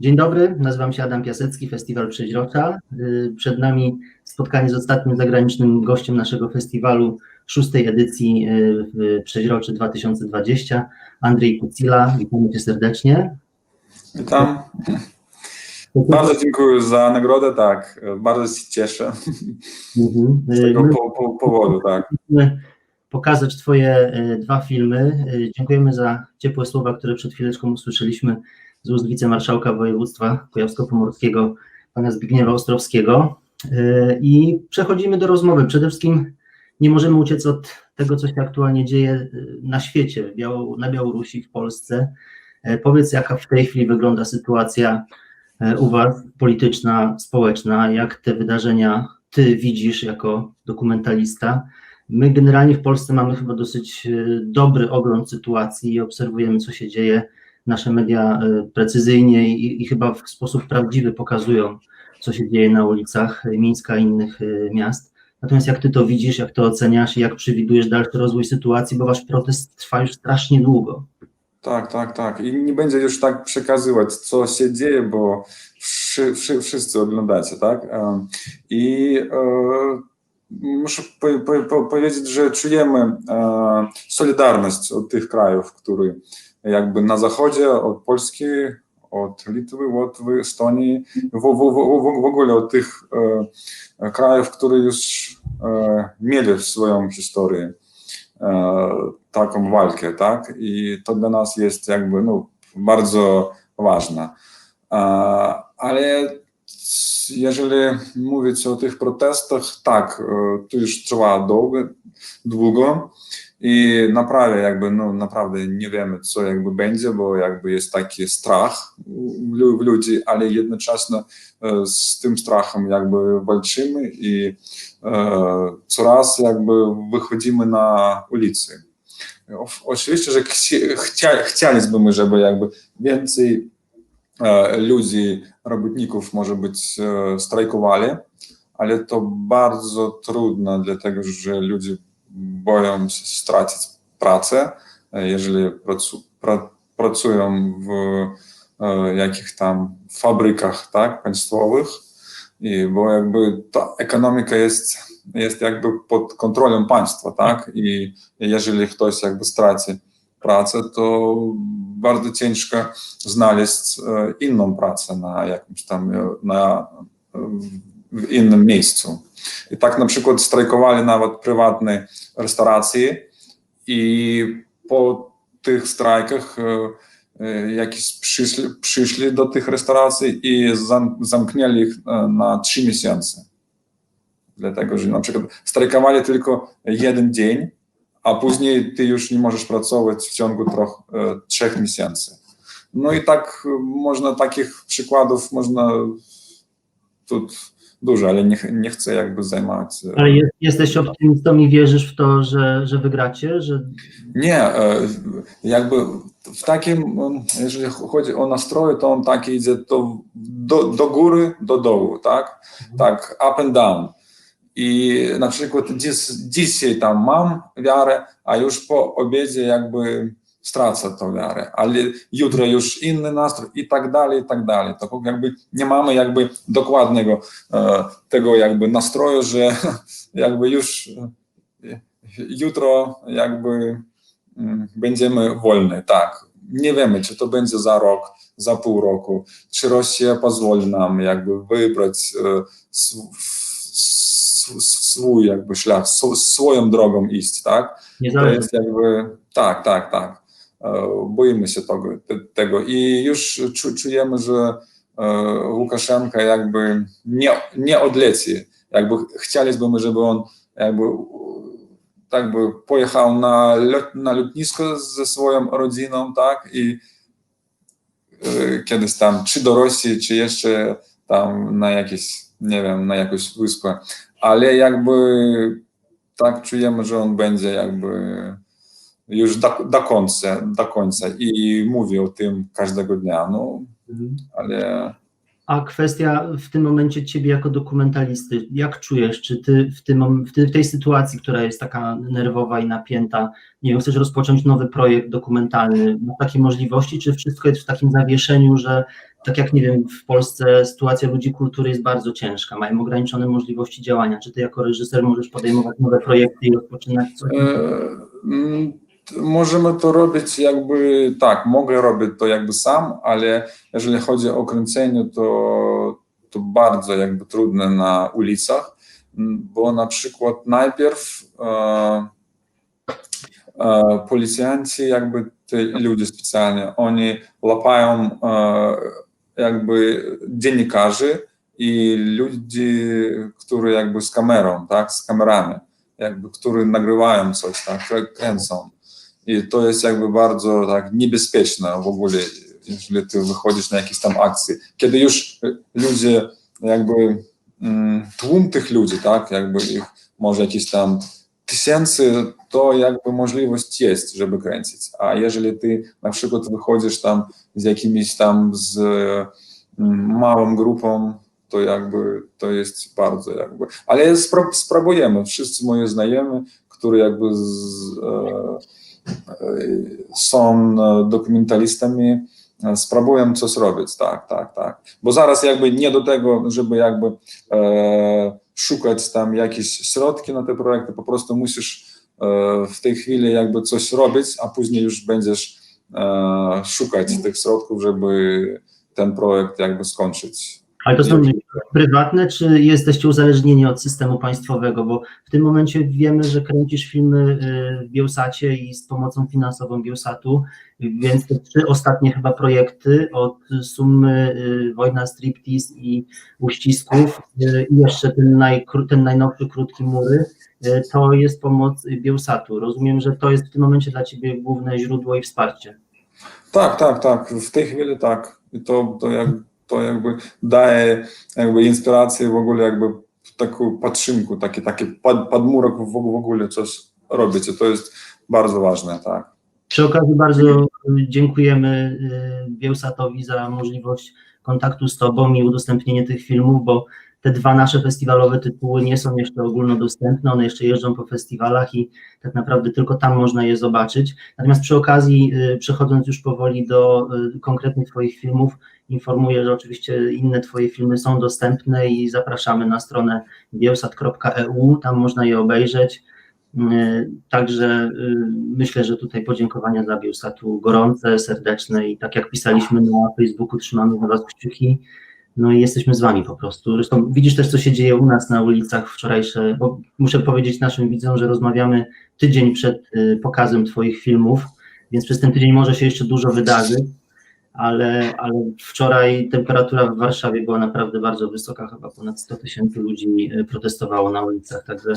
Dzień dobry, nazywam się Adam Piasecki, Festiwal Przeźrocza. Y, Przed nami spotkanie z ostatnim zagranicznym gościem naszego festiwalu, szóstej edycji y, w Przeźroczy 2020, Andrzej Kucila. Witamy Cię serdecznie. Witam. Bardzo dziękuję za nagrodę, tak. Bardzo się cieszę Mhm. z Y, tego my po, po, powodu, tak. pokazać Twoje y, dwa filmy. Y, Dziękujemy za ciepłe słowa, które przed chwileczką usłyszeliśmy z ust wicemarszałka województwa kujawsko-pomorskiego, pana Zbigniewa Ostrowskiego. Y, I przechodzimy do rozmowy. Przede wszystkim nie możemy uciec od tego, co się aktualnie dzieje y, na świecie, na Białorusi, w Polsce. Y, Powiedz, jaka w tej chwili wygląda sytuacja u Was, polityczna, społeczna, jak te wydarzenia Ty widzisz jako dokumentalista. My generalnie w Polsce mamy chyba dosyć dobry ogląd sytuacji i obserwujemy, co się dzieje. Nasze media y, precyzyjnie i, i chyba w sposób prawdziwy pokazują, co się dzieje na ulicach Mińska i innych y, miast. Natomiast jak ty to widzisz, jak to oceniasz i jak przewidujesz dalszy rozwój sytuacji, bo wasz protest trwa już strasznie długo. Tak, tak, tak. I nie będzie już tak przekazywać, co się dzieje, bo wszy, wszy, wszyscy oglądacie, tak? I e, muszę po, po, po, powiedzieć, że czujemy e, solidarność od tych krajów, które jakby na zachodzie, od Polski, od Litwy, Łotwy, Estonii, w, w, w, w, w ogóle od tych e, krajów, które już e, mieli swoją historię e, taką walkę, tak? I to dla nas jest jakby no, bardzo ważne. E, Ale jeżeli mówić o tych protestach, tak, e, to już trwa długo, długo i naprawdę jakby, no naprawdę nie wiemy, co jakby będzie, bo jakby jest taki strach w ludzi, ale jednocześnie e, z tym strachem jakby walczymy i e, coraz jakby wychodzimy na ulicy. O- Oczywiście, że chci- chcia, chcielibyśmy, żeby jakby więcej e, ludzi, robotników może być e, strajkowali, ale to bardzo trudno, dlatego że ludzie e, jeżeli pracu, pra, pracują w e, jakich tam fabrykach tak, państwowych, i bo jakby ta ekonomika jest, jest jakby pod kontrolą państwa, tak? I jeżeli ktoś jakby straci pracę, to bardzo ciężko znaleźć e, inną pracę na jakimś tam, e, na, w innym miejscu. I tak na przykład strajkowali nawet prywatne restauracje i po tych strajkach e, e, jakieś przyszli, przyszli do tych restauracji i zam, zamknęli ich e, na trzy miesiące. Dlatego, że na przykład strajkowali tylko jeden dzień, a później ty już nie możesz pracować w ciągu troch, trzech miesięcy. No i tak można takich przykładów można tu dużo, ale nie, nie chcę jakby zajmować. e, Ale jest, jesteś optymistą i wierzysz w to, że, że wygracie, że Nie, e, jakby w takim, jeżeli chodzi o nastroje, to on taki idzie to do, do góry, do dołu, tak? Tak, up and down. I na przykład dziś, dzisiaj tam mam wiarę, a już po obiedzie jakby stracę tą wiarę, ale jutro już inny nastrój i tak dalej, i tak dalej. To jakby nie mamy jakby dokładnego e, tego jakby nastroju, że jakby już e, jutro jakby mm, będziemy wolni, tak. Nie wiemy, czy to będzie za rok, za pół roku, czy Rosja pozwoli nam jakby wybrać e, sw- sw- swój jakby szlak, sw- swoją drogą iść, tak. nie To jest jakby, tak, tak, tak. E, Boimy się tego, te- tego. I już czu, czujemy, że e, Łukaszenka jakby nie, nie odleci. Jakby chcielibyśmy, żeby on jakby tak by pojechał na, lot, na lotnisko ze swoją rodziną, tak, i e, kiedyś tam, czy do Rosji, czy jeszcze tam na jakieś, nie wiem, na jakąś wyspę, ale jakby tak czujemy, że on będzie jakby już do, do końca, do końca i mówi o tym każdego dnia, no, Mhm. ale A kwestia w tym momencie ciebie jako dokumentalisty, jak czujesz, czy ty w, tym, w, tej sytuacji, która jest taka nerwowa i napięta, nie wiem, chcesz rozpocząć nowy projekt dokumentalny, masz takie możliwości, czy wszystko jest w takim zawieszeniu, że tak jak nie wiem, w Polsce sytuacja ludzi kultury jest bardzo ciężka, mają ograniczone możliwości działania. Czy ty jako reżyser możesz podejmować nowe projekty i rozpoczynać coś? E, mm, Możemy to robić jakby tak, mogę robić to jakby sam, ale jeżeli chodzi o kręcenie, to, to bardzo jakby trudne na ulicach, bo na przykład najpierw e, e, policjanci, jakby te ludzie specjalnie, oni łapają e, jakby dziennikarzy i ludzi, którzy jakby z kamerą, tak, z kamerami jakby, które nagrywają coś, tak, krę- kręcą. I to jest jakby bardzo tak niebezpieczne w ogóle, jeżeli ty wychodzisz na jakieś tam akcje. Kiedy już ludzie jakby mm, tłum tych ludzi, tak, jakby ich może jakieś tam tysięcy, to jakby możliwość jest, żeby kręcić. A jeżeli ty na przykład wychodzisz tam z jakimiś tam z mm, małą grupą, to jakby to jest bardzo jakby. Ale spro, spróbujemy. Wszyscy moi znajomi, którzy jakby z, e, są dokumentalistami, e, spróbują coś robić, tak, tak, tak. Bo zaraz jakby nie do tego, żeby jakby e, szukać tam jakieś środki na te projekty, po prostu musisz e, w tej chwili jakby coś robić, a później już będziesz e, szukać tych środków, żeby ten projekt jakby skończyć. Ale to są prywatne, czy jesteście uzależnieni od systemu państwowego? Bo w tym momencie wiemy, że kręcisz filmy y, w Bielsacie i z pomocą finansową Bielsatu, więc te trzy ostatnie chyba projekty od sumy y, Wojna Striptease i Uścisków y, i jeszcze ten, najkró- ten najnowszy Krótki Mury, to jest pomoc Bielsatu. Rozumiem, że to jest w tym momencie dla Ciebie główne źródło i wsparcie. Tak, tak, tak. W tej chwili tak. I to, to, jak, to jakby daje jakby inspirację w ogóle jakby taką patrzynku, taki, taki pod, w, w ogóle coś robić. I to jest bardzo ważne, tak. Przy okazji bardzo dziękujemy y, Bielsatowi za możliwość kontaktu z Tobą i udostępnienie tych filmów, bo te dwa nasze festiwalowe tytuły nie są jeszcze ogólnodostępne, one jeszcze jeżdżą po festiwalach i tak naprawdę tylko tam można je zobaczyć. Natomiast przy okazji, y, przechodząc już powoli do y, konkretnych Twoich filmów, informuję, że oczywiście inne Twoje filmy są dostępne i zapraszamy na stronę bielsat.eu, tam można je obejrzeć. Y, Także y, myślę, że tutaj podziękowania dla Bielsatu gorące, serdeczne i tak jak pisaliśmy na Facebooku, trzymamy na Was kciuki. No i jesteśmy z Wami po prostu. Zresztą widzisz też, co się dzieje u nas na ulicach wczorajsze, bo muszę powiedzieć naszym widzom, że rozmawiamy tydzień przed y, pokazem Twoich filmów, więc przez ten tydzień może się jeszcze dużo wydarzy, ale, ale wczoraj temperatura w Warszawie była naprawdę bardzo wysoka, chyba ponad 100 tysięcy ludzi y, protestowało na ulicach, także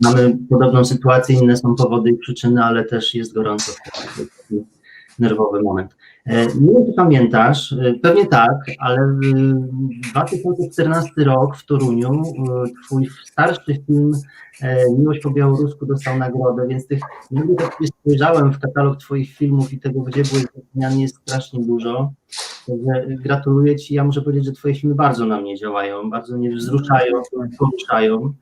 mamy podobną sytuację, inne są powody i przyczyny, ale też jest gorąco, nerwowy moment. E, Nie wiem, czy pamiętasz, e, pewnie tak, ale w 2014 rok w Toruniu e, twój starszy film Miłość po białorusku dostał nagrodę, więc tych, jakby tak spojrzałem w katalog twoich filmów i tego, gdzie byłeś doceniany jest strasznie dużo. Także gratuluję ci, ja muszę powiedzieć, że twoje filmy bardzo na mnie działają, bardzo mnie wzruszają, poruszają.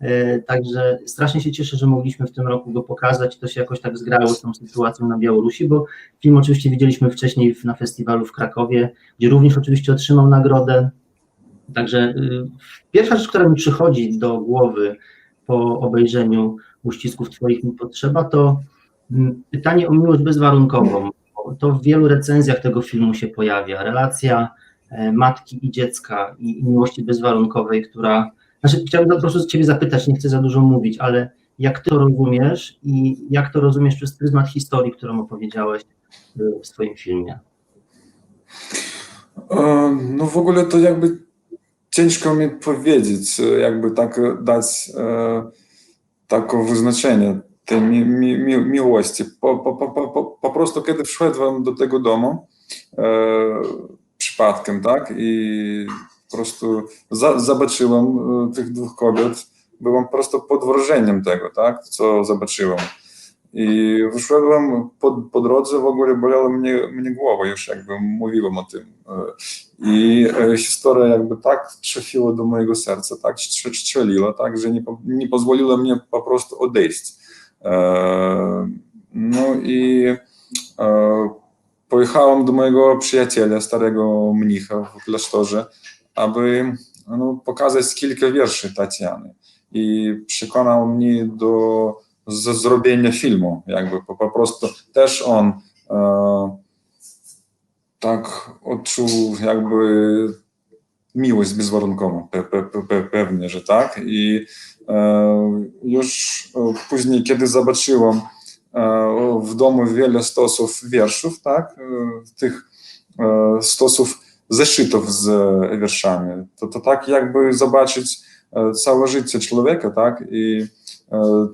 E, Także strasznie się cieszę, że mogliśmy w tym roku go pokazać. To się jakoś tak zgrało z tą sytuacją na Białorusi, bo film oczywiście widzieliśmy wcześniej na festiwalu w Krakowie, gdzie również oczywiście otrzymał nagrodę. Także y, pierwsza rzecz, która mi przychodzi do głowy po obejrzeniu uścisków Twoich mi potrzeba, to mm, pytanie o miłość bezwarunkową. To w wielu recenzjach tego filmu się pojawia. Relacja e, matki i dziecka i miłości bezwarunkowej, która znaczy, chciałbym po prostu Ciebie zapytać, nie chcę za dużo mówić, ale jak Ty to rozumiesz i jak to rozumiesz przez pryzmat historii, którą opowiedziałeś y, w swoim filmie? E, No w ogóle to jakby ciężko mi powiedzieć, e, jakby tak dać e, takie wyznaczenie tej mi, mi, mi, miłości. Po, po, po, po, prostu kiedy wszedłem do tego domu przypadkiem, tak, i po prostu za, zobaczyłem e, tych dwóch kobiet, byłem po prostu pod wrażeniem tego, tak, co zobaczyłem. I wyszedłem po, po drodze, w ogóle bolała mnie, mnie głowa, już jakby mówiłem o tym. E, I e, historia jakby tak trafiła do mojego serca, tak strze- strzeliła, tak, że nie, nie pozwoliła mnie po prostu odejść. No i pojechałem do mojego przyjaciela, starego mnicha w klasztorze, aby no, pokazać kilka wierszy Tatiany. I przekonał mnie do zrobienia filmu, jakby po, po prostu też on e, tak odczuł jakby miłość bezwarunkową, pe, pe, pe, pewnie, że tak. I e, już e, później, kiedy zobaczyłem e, w domu wiele stosów wierszów, tak, e, tych e, stosów zeszytów z wierszami, to, to tak jakby zobaczyć e, całe życie człowieka, tak, i e,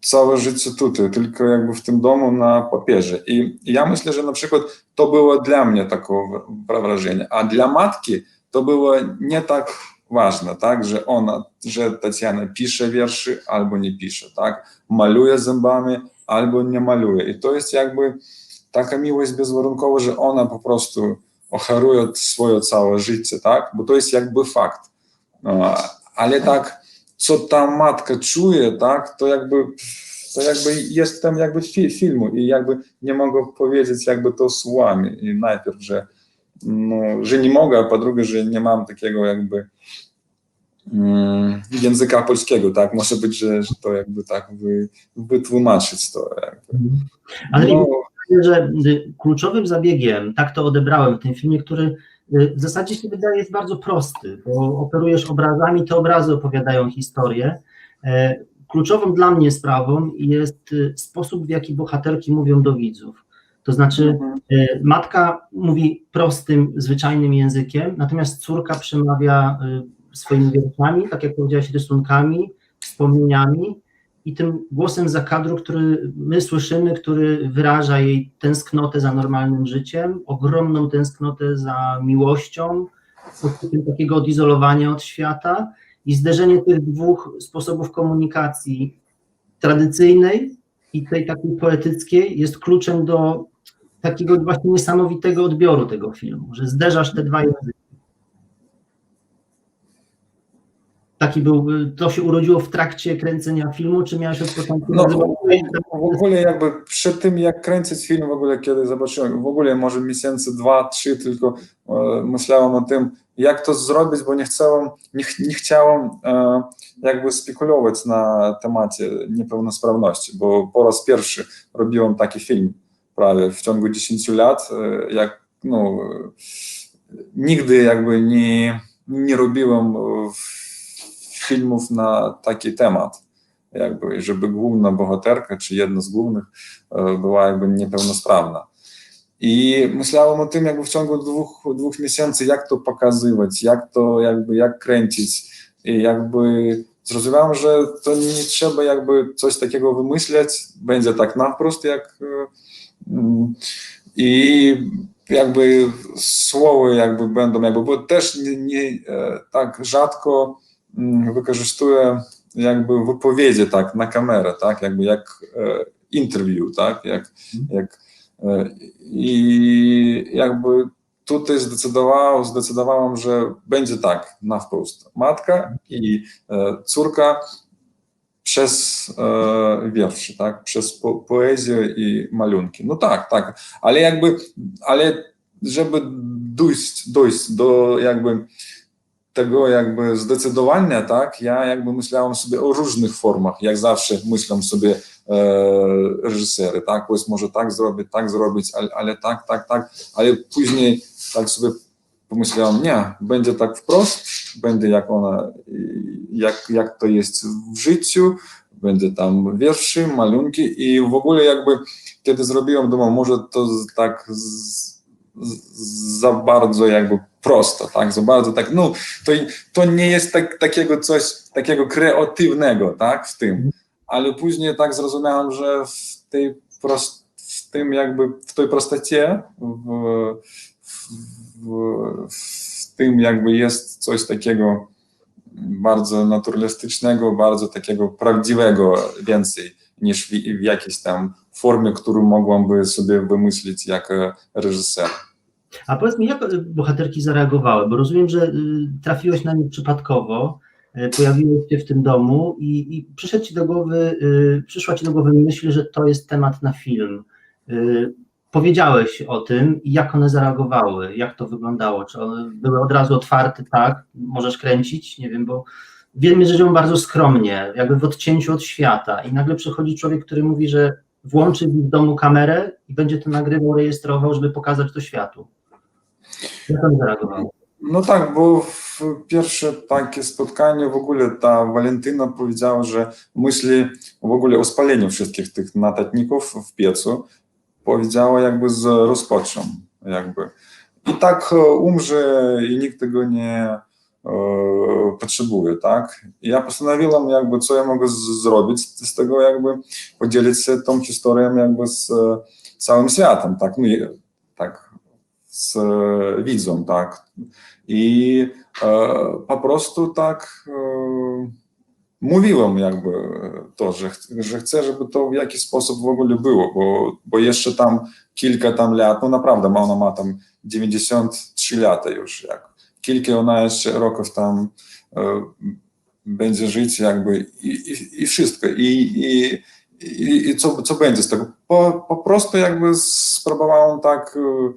całe życie tutaj, tylko jakby w tym domu na papierze. I ja myślę, że na przykład to było dla mnie takie wrażenie, a dla matki to było nie tak ważne, tak, że ona, że Tatiana pisze wierszy albo nie pisze, tak, maluje zębami albo nie maluje. I to jest jakby taka miłość bezwarunkowa, że ona po prostu życie, tak, bo to jest jakby fakt. No, ale tak, co ta matka czuje, tak, to jakby to jakby jest tam jakby fi, filmu i jakby nie mogę powiedzieć jakby to słowami. I najpierw, że, no, że nie mogę, a po drugie, że nie mam takiego jakby mm, języka polskiego, tak, może być, że, że to jakby tak wy, wytłumaczyć to. Jakby. Ale No, myślę, że y, kluczowym zabiegiem, tak to odebrałem w tym filmie, który y, w zasadzie się wydaje jest bardzo prosty, bo operujesz obrazami, te obrazy opowiadają historię. E, Kluczową dla mnie sprawą jest y, sposób, w jaki bohaterki mówią do widzów. To znaczy, mhm. matka mówi prostym, zwyczajnym językiem, natomiast córka przemawia swoimi wierszami, tak jak powiedziałaś, rysunkami, wspomnieniami i tym głosem za kadru, który my słyszymy, który wyraża jej tęsknotę za normalnym życiem, ogromną tęsknotę za miłością, takiego odizolowania od świata i zderzenie tych dwóch sposobów komunikacji tradycyjnej i tej takiej poetyckiej jest kluczem do takiego właśnie niesamowitego odbioru tego filmu, że zderzasz te dwa języki. Taki był, to się urodziło w trakcie kręcenia filmu, czy miałeś od początku? No, w ogóle jakby przed tym jak kręcić film, w ogóle kiedy zobaczyłem, w ogóle może miesięcy dwa, trzy tylko e, myślałem o tym, jak to zrobić, bo nie chciałem, nie, nie chciałem e, jakby spekulować na temacie niepełnosprawności, bo po raz pierwszy robiłem taki film prawie w ciągu 10 lat, e, jak no, e, nigdy jakby nie, nie robiłem e, filmów na taki temat jakby, żeby główna bohaterka, czy jedna z głównych e, była jakby niepełnosprawna. I myślałem o tym jakby w ciągu dwóch, dwóch miesięcy, jak to pokazywać, jak to jakby, jak kręcić i jakby zrozumiałem, że to nie trzeba jakby coś takiego wymyśleć, będzie tak na wprost jak e, mm, i jakby słowy jakby będą jakby, bo też nie, nie e, tak rzadko wykorzystuję jakby wypowiedzi tak na kamerę, tak, jakby jak e, interview, tak, jak, jak e, i jakby tutaj zdecydowałem, zdecydowałem, że będzie tak na wprost. Matka i e, córka przez e, wierszy, tak, przez po, poezję i malunki. No tak, tak, ale jakby, ale żeby dojść, dojść do jakby tego jakby zdecydowania, tak, ja jakby myślałem sobie o różnych formach, jak zawsze myślą sobie e, reżysery, tak, powiedz może tak zrobić, tak zrobić, ale, ale tak, tak, tak, ale później tak sobie pomyślałem, nie, będzie tak wprost, będzie jak ona, jak, jak to jest w życiu, będzie tam wierszy, malunki i w ogóle jakby kiedy zrobiłem, думаю, może to z- tak z, z, za bardzo jakby prosto, tak, za bardzo tak, no to, to nie jest tak, takiego coś, takiego kreatywnego, tak, w tym, ale później tak zrozumiałem, że w tej prost, w tym jakby, w tej prostocie, w, w, w, w tym jakby jest coś takiego bardzo naturalistycznego, bardzo takiego prawdziwego więcej niż w, w jakiejś tam formie, którą mogłam sobie wymyślić jako reżyser. A powiedz mi, jak y, bohaterki zareagowały? Bo rozumiem, że y, trafiłeś na nich przypadkowo, y, pojawiłeś się w tym domu i, i przyszedł ci do głowy, przyszła ci do głowy myśl, że to jest temat na film. Powiedziałeś o tym i jak one zareagowały, jak to wyglądało? Czy one były od razu otwarte, tak, możesz kręcić? Nie wiem, bo wiemy, że żyją bardzo skromnie, jakby w odcięciu od świata i nagle przychodzi człowiek, który mówi, że włączy w domu kamerę i będzie to nagrywał, rejestrował, żeby pokazać to światu. No tak, bo w pierwsze takie spotkanie w ogóle ta Walentyna powiedziała, że myśli w ogóle o spaleniu wszystkich tych notatników w piecu. Powiedziała jakby z rozpaczą jakby. I tak e, umrze i nikt tego nie e, potrzebuje, tak? I ja postanowiłem jakby, co ja mogę z- zrobić z tego jakby, podzielić się tą historią jakby z e, całym światem, tak? No z e, widzą, tak? I e, po prostu tak e, mówiłem jakby to, że, że chcę, żeby to w jakiś sposób w ogóle było, bo, bo jeszcze tam kilka tam lat, no naprawdę, ona ma tam 93 lata już, jak kilka ona jeszcze roków tam e, będzie żyć jakby i, i, i wszystko. I, i, i, i co, co będzie z tego? Po, po prostu jakby spróbowałem tak e,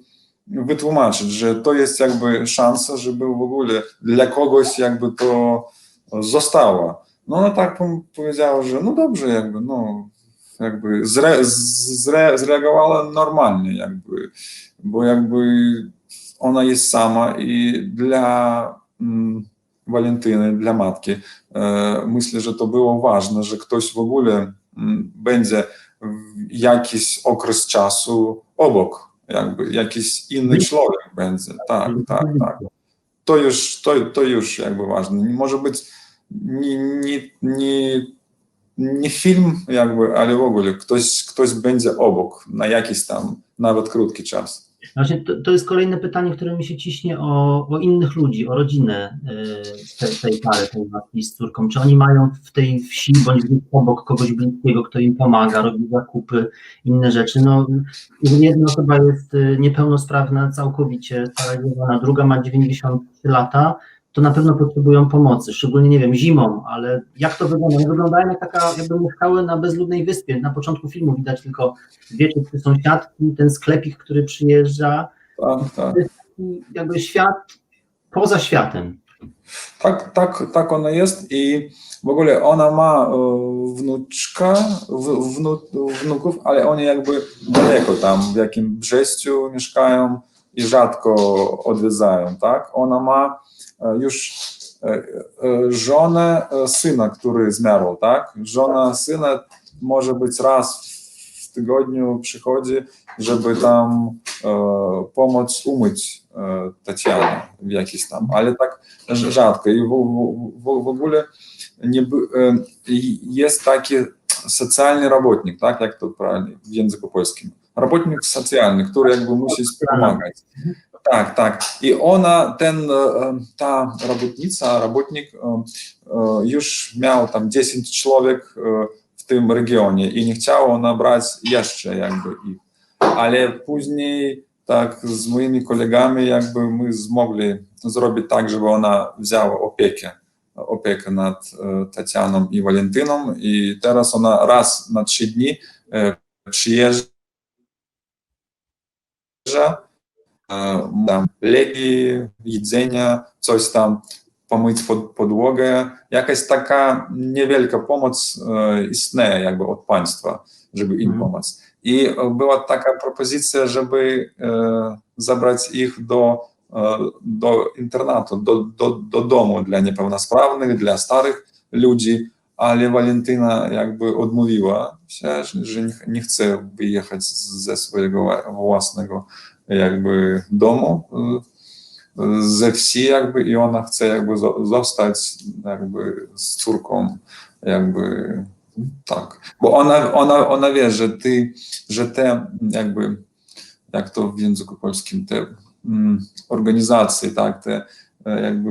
wytłumaczyć, że to jest jakby szansa, żeby w ogóle dla kogoś jakby to zostało. No ona tak powiedziała, że no dobrze jakby, no jakby zre, zre, zreagowała normalnie jakby, bo jakby ona jest sama i dla mm, Walentyny, dla matki e, myślę, że to było ważne, że ktoś w ogóle mm, będzie w jakiś okres czasu obok, jakby jakiś inny człowiek będzie, tak, tak, tak. To już, to, to już jakby ważne. Może być nie, nie, nie, nie film jakby, ale w ogóle ktoś, ktoś będzie obok na jakiś tam, nawet krótki czas. Właśnie to, to jest kolejne pytanie, które mi się ciśnie o, o innych ludzi, o rodzinę y, tej, tej pary, tej matki z córką. Czy oni mają w tej wsi bądź obok kogoś bliskiego, kto im pomaga, robi zakupy, inne rzeczy? No, jedna osoba jest y, niepełnosprawna całkowicie, sparaliżowana, druga ma 93 lata, to na pewno potrzebują pomocy, szczególnie, nie wiem, zimą, ale jak to wygląda? One wyglądają jak taka, jakby mieszkały na bezludnej wyspie. Na początku filmu widać tylko dwie czy trzy sąsiadki, ten sklepik, który przyjeżdża, Tak, tak. jakby świat poza światem. Tak, tak, tak ona jest i w ogóle ona ma e, wnuczka, wnu, wnuków, ale oni jakby daleko tam, w jakim Brześciu mieszkają i rzadko odwiedzają, tak? Ona ma e, już e, e, żonę e, syna, który zmarł, tak? Żona syna może być raz w tygodniu przychodzi, żeby tam e, pomóc umyć e, Tatianę w jakiś tam, ale tak rz- rzadko i w, w, w, w ogóle nie, by- e, i jest taki socjalny robotnik, tak, jak to prawильnie w języku polskim. Socjalny, który jakby musi pomagać. Tak, tak. I ona, ten, e, ta robotnica, robotnik e, e, już miał tam 10 człowiek e, w tym regionie i nie chciała ona brać jeszcze jakby ich. Ale później tak z moimi kolegami jakby my zmogli zrobić tak, żeby ona wzięła opiekę, opiekę nad e, Tatianą i Walentyną i teraz ona raz na trzy dni e, przyjeżdża, e, tam leki, jedzenia, coś tam, pomyć pod, podłogę, jakaś taka niewielka pomoc e, istnieje jakby od państwa, żeby im Mhm. pomóc. I e, była taka propozycja, żeby e, zabrać ich do, e, do internatu, do, do, do domu dla niepełnosprawnych, dla starych ludzi, ale Walentyna jakby odmówiła się, że nie, chce wyjechać ze swojego własnego jakby domu, e, ze wsi jakby i ona chce jakby zo- zostać jakby z córką jakby tak, bo ona, ona, ona wie, że ty, że te jakby, jak to w języku polskim, te mm, organizacje, tak, te e, jakby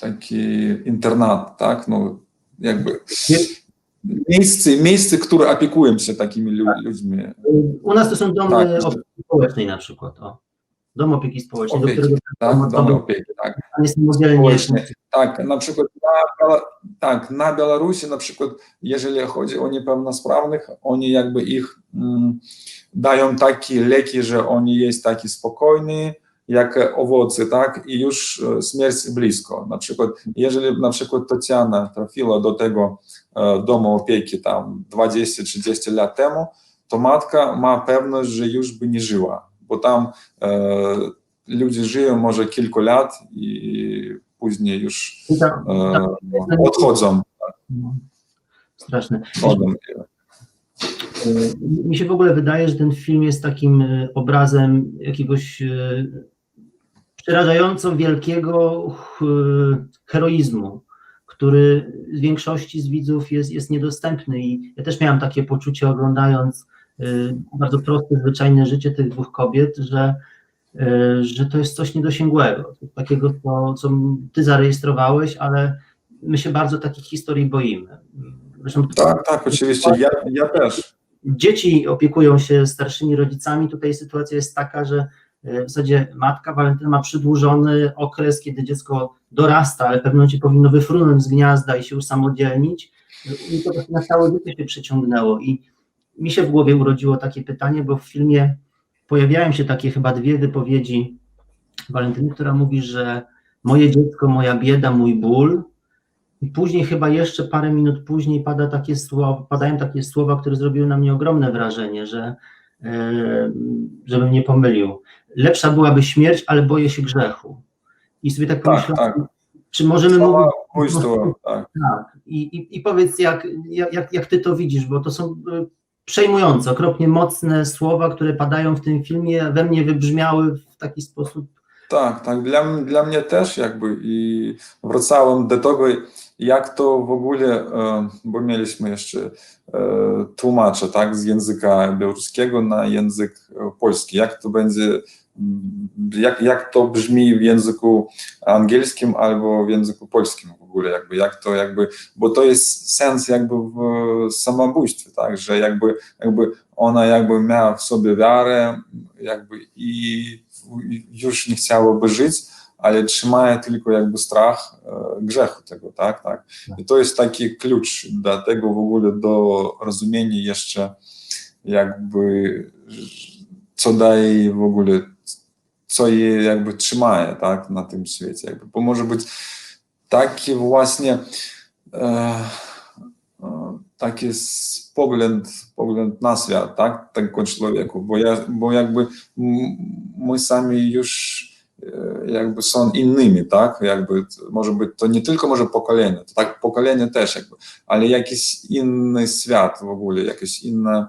taki internat, tak, no jakby miejsce, miejsce, które opiekują się takimi lu- ludźmi. U nas to są domy Tak. opieki społecznej na przykład. O. Dom opieki społecznej, Opieki, do którego Tak, domy opieki, tak. Społeczne. Tak, na przykład na, tak, na Białorusi, na przykład, jeżeli chodzi o niepełnosprawnych, oni jakby ich mm, dają takie leki, że oni jest taki spokojny, jak owoce, tak, i już e, śmierć blisko. Na przykład, jeżeli na przykład Tatiana trafiła do tego e, domu opieki tam 20-30 lat temu, to matka ma pewność, że już by nie żyła, bo tam e, ludzie żyją może kilku lat i później już e, odchodzą. no, straszne. odchodzą. Mi się w ogóle wydaje, że ten film jest takim y, obrazem jakiegoś przerażająco wielkiego ch- heroizmu, który z większości z widzów jest, jest niedostępny. I ja też miałam takie poczucie, oglądając y, bardzo proste, zwyczajne życie tych dwóch kobiet, że, y, że to jest coś niedosięgłego, takiego, co, co ty zarejestrowałeś, ale my się bardzo takich historii boimy. Zresztą Tak, tak, oczywiście. Ja, ja też. dzieci opiekują się starszymi rodzicami. Tutaj sytuacja jest taka, że e, w zasadzie matka Walentyna ma przedłużony okres, kiedy dziecko dorasta, ale w pewnym powinno wyfrunąć z gniazda i się usamodzielnić. I to tak na całe życie się przeciągnęło. I mi się w głowie urodziło takie pytanie, bo w filmie pojawiają się takie chyba dwie wypowiedzi Walentyny, która mówi, że moje dziecko, moja bieda, mój ból. I później, chyba jeszcze parę minut później, pada takie słowa, padają takie słowa, które zrobiły na mnie ogromne wrażenie, że e, żebym nie pomylił. Lepsza byłaby śmierć, ale boję się grzechu. I sobie tak Tak, pomyślałem, tak. czy możemy mówić. Samobójstwo, tak. Tak. I, i, I powiedz, jak, jak, jak ty to widzisz, bo to są e, przejmujące, okropnie mocne słowa, które padają w tym filmie, we mnie wybrzmiały w taki sposób. Tak, tak. Dla, dla mnie też jakby i wracałem do tego, jak to w ogóle, e, bo mieliśmy jeszcze e, tłumacze, tak, z języka białoruskiego na język polski. Jak to będzie, m, jak, jak to brzmi w języku angielskim albo w języku polskim w ogóle, jakby, jak to jakby, bo to jest sens jakby w samobójstwie, tak, że jakby, jakby ona jakby miała w sobie wiarę, jakby i już nie chciałoby żyć, ale trzymają tylko jakby strach e, grzechu tego, tak, tak. I to jest taki klucz do tego w ogóle do rozumienia jeszcze jakby co daje w ogóle, co je jakby trzymaje, tak, na tym świecie, jakby, bo może być taki właśnie e, e, taki pogląd, pogląd na świat, tak, tego człowieku, bo, ja, bo jakby my sami już jakby są innymi, tak, jakby może być, to nie tylko może pokolenie, to tak pokolenie też jakby, ale jakiś inny świat w ogóle, jakaś inna,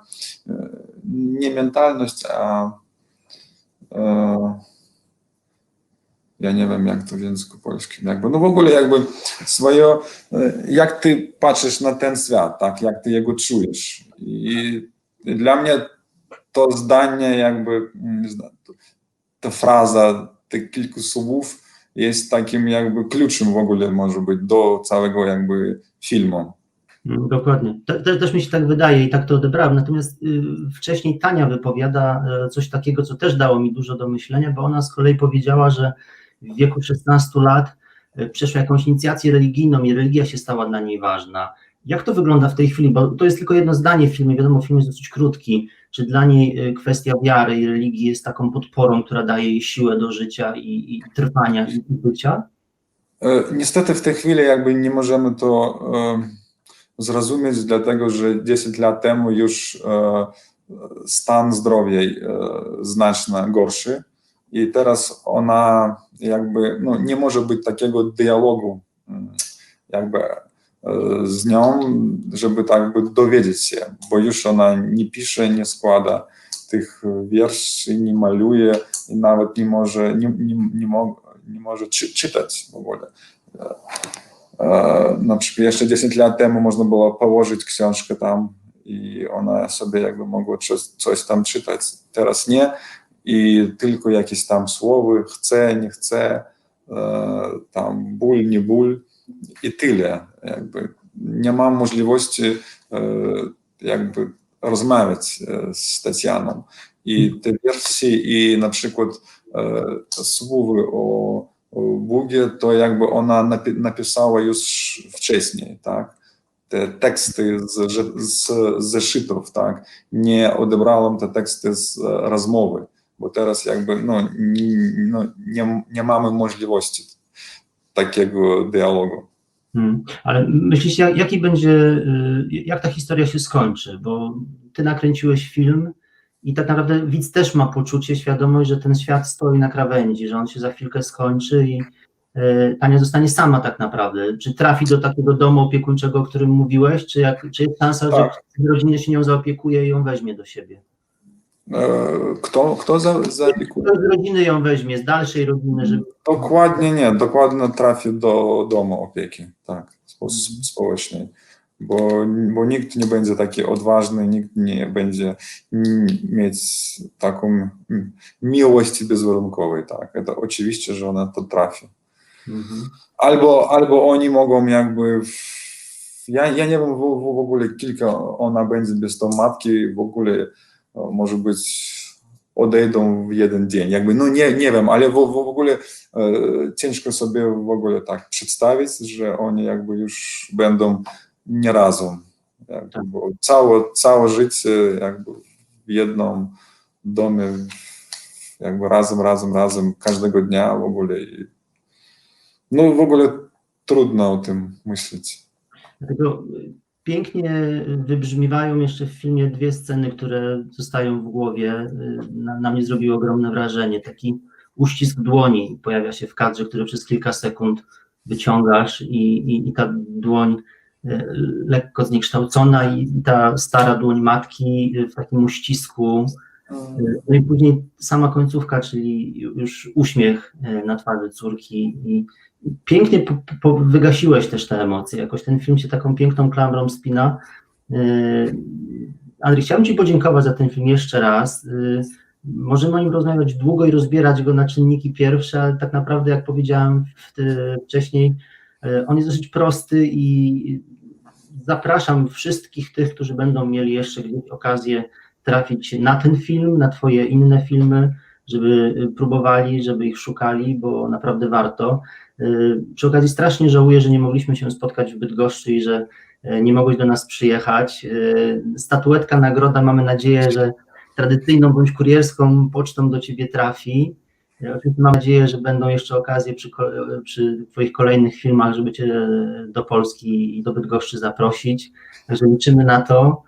e, nie mentalność, a e, ja nie wiem jak to w języku polskim, jakby, no w ogóle jakby swoje, e, jak ty patrzysz na ten świat, tak, jak ty jego czujesz? I dla mnie to zdanie jakby, ta fraza tych kilku słów jest takim jakby kluczem w ogóle może być do całego jakby filmu. Mm, Dokładnie. Te, te, też mi się tak wydaje i tak to odebrałem. Natomiast y, wcześniej Tania wypowiada y, coś takiego, co też dało mi dużo do myślenia, bo ona z kolei powiedziała, że w wieku 16 lat y, przeszła jakąś inicjację religijną i religia się stała dla niej ważna. Jak to wygląda w tej chwili? Bo to jest tylko jedno zdanie w filmie, wiadomo, film jest dosyć krótki. Czy dla niej y, kwestia wiary i religii jest taką podporą, która daje jej siłę do życia i, i trwania i, bycia? E, Niestety w tej chwili jakby nie możemy to e, zrozumieć, dlatego że 10 lat temu już e, stan zdrowia e, znacznie gorszy i teraz ona jakby no, nie może być takiego dialogu mm, jakby e, z nią, żeby tak by dowiedzieć się, bo już ona nie pisze, nie składa tych wierszy, nie maluje i nawet nie może, nie, nie, nie, mo, nie może czy, czytać w ogóle. E, Na przykład jeszcze 10 lat temu można było położyć książkę tam i ona sobie jakby mogła coś, coś tam czytać. Teraz nie i tylko jakieś tam słowy, chce, nie chce, e, tam ból, nie ból e, jakby rozmawiać e, z Tatianą. I te wersje i na przykład e, słowy o Bugie, to jakby ona napi- napisała już wcześniej, tak? Te teksty z, z, z zeszytów, tak? Nie odebrałem te teksty z e, rozmowy, bo teraz jakby no, nie, no, nie, nie mamy możliwości takiego dialogu. Hmm. Ale myślisz, jak, jaki będzie, y, jak ta historia się skończy? Bo ty nakręciłeś film i tak naprawdę widz też ma poczucie, świadomość, że ten świat stoi na krawędzi, że on się za chwilkę skończy i y, Tania zostanie sama tak naprawdę. Czy trafi do takiego domu opiekuńczego, o którym mówiłeś, czy, jak, czy jest szansa, Tak. że rodziny się nią zaopiekuje i ją weźmie do siebie? E, Kto, kto za, zaopiekuje? Ktoś z rodziny ją weźmie, z dalszej rodziny, żeby Dokładnie nie, dokładnie trafi do domu opieki, tak, spo, społecznej, bo, bo nikt nie będzie taki odważny, nikt nie będzie mieć taką miłość bezwarunkową, tak, to oczywiście, że ona to trafi. Mhm. Albo, albo oni mogą jakby, w, ja, ja nie wiem w, w, ogóle kilka, ona będzie bez tą matki, w ogóle może być odejdą w jeden dzień, jakby, no nie, nie wiem, ale w, w, w ogóle e, ciężko sobie w ogóle tak przedstawić, że oni jakby już będą nie razem, jakby, całe, całe życie jakby w jednym domie, jakby razem, razem, razem, każdego dnia w ogóle i no w ogóle trudno o tym myśleć. Pięknie wybrzmiewają jeszcze w filmie dwie sceny, które zostają w głowie. Na, na mnie zrobiły ogromne wrażenie. Taki uścisk dłoni pojawia się w kadrze, który przez kilka sekund wyciągasz i, i, i ta dłoń y, lekko zniekształcona i ta stara dłoń matki w takim uścisku. No i później sama końcówka, czyli już uśmiech y, na twarzy córki i pięknie po, po, wygasiłeś też te emocje, jakoś ten film się taką piękną klamrą spina. Yy, Andrzej, chciałbym Ci podziękować za ten film jeszcze raz. Yy, Możemy o nim rozmawiać długo i rozbierać go na czynniki pierwsze, ale tak naprawdę, jak powiedziałem wcześniej, yy, on jest dosyć prosty i zapraszam wszystkich tych, którzy będą mieli jeszcze okazję trafić na ten film, na Twoje inne filmy, żeby próbowali, żeby ich szukali, bo naprawdę warto. Przy okazji strasznie żałuję, że nie mogliśmy się spotkać w Bydgoszczy i że nie mogłeś do nas przyjechać. Statuetka, nagroda, mamy nadzieję, że tradycyjną bądź kurierską pocztą do Ciebie trafi. Mam nadzieję, że będą jeszcze okazje przy, przy Twoich kolejnych filmach, żeby Cię do Polski i do Bydgoszczy zaprosić. Także liczymy na to.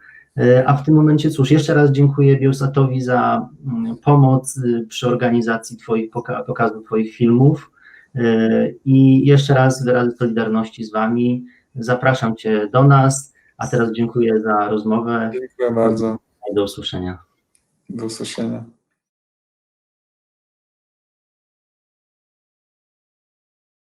A w tym momencie, cóż, jeszcze raz dziękuję Bielsatowi za pomoc przy organizacji Twoich pokazu Twoich filmów. I jeszcze raz wyrazy solidarności z Wami. Zapraszam Cię do nas, a teraz dziękuję za rozmowę. Dziękuję bardzo. Do usłyszenia. Do usłyszenia.